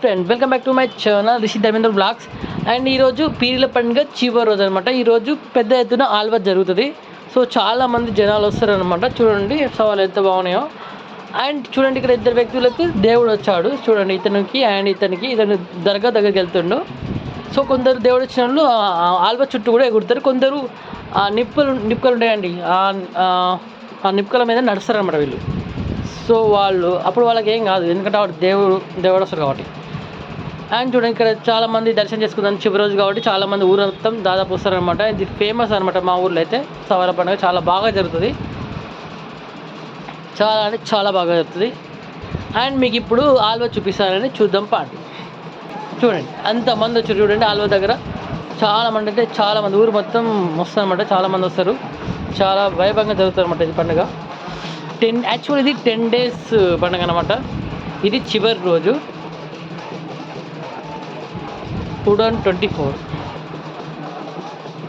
Friend welcome back to my channel Rishi Dharmendra blogs and ఈరోజు పీరిల పండుగ చివరి రోజు అనమాట ఈరోజు పెద్ద ఎత్తున ఆల్బత్ జరుగుతుంది. సో చాలా మంది జనాలు వస్తారనమాట చూడండి సవాలు ఎంత బాగున్నాయో. అండ్ చూడండి ఇక్కడ ఇద్దరు వ్యక్తులకు దేవుడు వచ్చాడు. చూడండి ఇతనికి అండ్ ఇతనికి ఇతను దర్గా దగ్గరికి వెళ్తుండు. సో కొందరు దేవుడు వచ్చిన వాళ్ళు ఆల్వా చుట్టూ కూడా ఎగురుతారు. కొందరు ఆ నిప్పులు నిప్పులు ఉంటాయండి. ఆ- ఆ- నిప్పుల మీద నడుస్తారనమాట వీళ్ళు. సో వాళ్ళు అప్పుడు వాళ్ళకి ఏం కాదు. ఎందుకంటే వాడు దేవుడు దేవుడు వస్తారు కాబట్టి. అండ్ చూడండి ఇక్కడ చాలా మంది దర్శనం చేసుకుందాం చివరి రోజు కాబట్టి చాలా మంది ఊరు మొత్తం దాదాపు వస్తారనమాట ఇది ఫేమస్ అనమాట మా ఊర్లో అయితే. సవాల పండుగ చాలా బాగా జరుగుతుంది. చాలా అంటే చాలా బాగా జరుగుతుంది. అండ్ మీకు ఇప్పుడు ఆల్వా చూపిస్తానని చూద్దాం పాండి చూడండి అంతమంది వచ్చారు చూడండి ఆల్వా దగ్గర. చాలా మంది అంటే చాలా మంది ఊరు మొత్తం వస్తారనమాట చాలా మంది వస్తారు. చాలా వైభవంగా జరుగుతారనమాట అనమాట ఇది పండుగ. టెన్ యాక్చువల్ ఇది టెన్ డేస్ పండుగ అనమాట ఇది చివరి రోజు. Two thousand twenty four.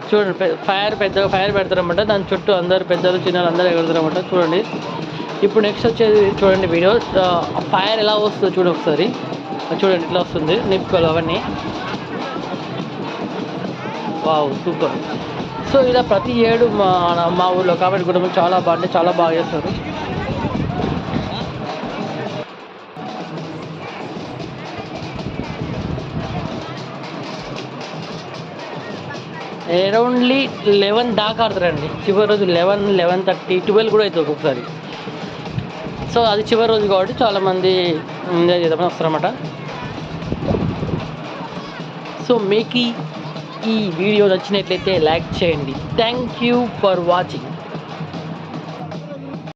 చూడండి ఫైర్ పెద్దగా ఫైర్ పెడతారనమాట దాని చుట్టూ అందరు పెద్దలు చిన్నలు అందరూ ఎగురుతారన్నమాట. చూడండి. ఇప్పుడు నెక్స్ట్ వచ్చేది చూడండి వీడియో. ఫైర్ ఎలా వస్తుందో చూడండి ఒకసారి. చూడండి ఇట్లా వస్తుంది. నిప్పుకోలు అవన్నీ. Wow super. సో ఇలా ప్రతి ఏడు మా మా ఊళ్ళో కాబట్టి కూడా చాలా బాగుంటే చాలా బాగా చేస్తారు. అరౌండ్లీ లెవెన్ దాకా ఆడతారండి. చివరి రోజు లెవెన్ లెవెన్ థర్టీ ట్వెల్వ్ కూడా అవుతుంది ఒక్కొక్కసారి. సో అది చివరి రోజు కాబట్టి చాలామంది ఎంజాయ్ చేద్దామని వస్తారన్నమాట. సో మీకు ఈ- వీడియో నచ్చినట్లయితే లైక్ చేయండి. Thank you for watching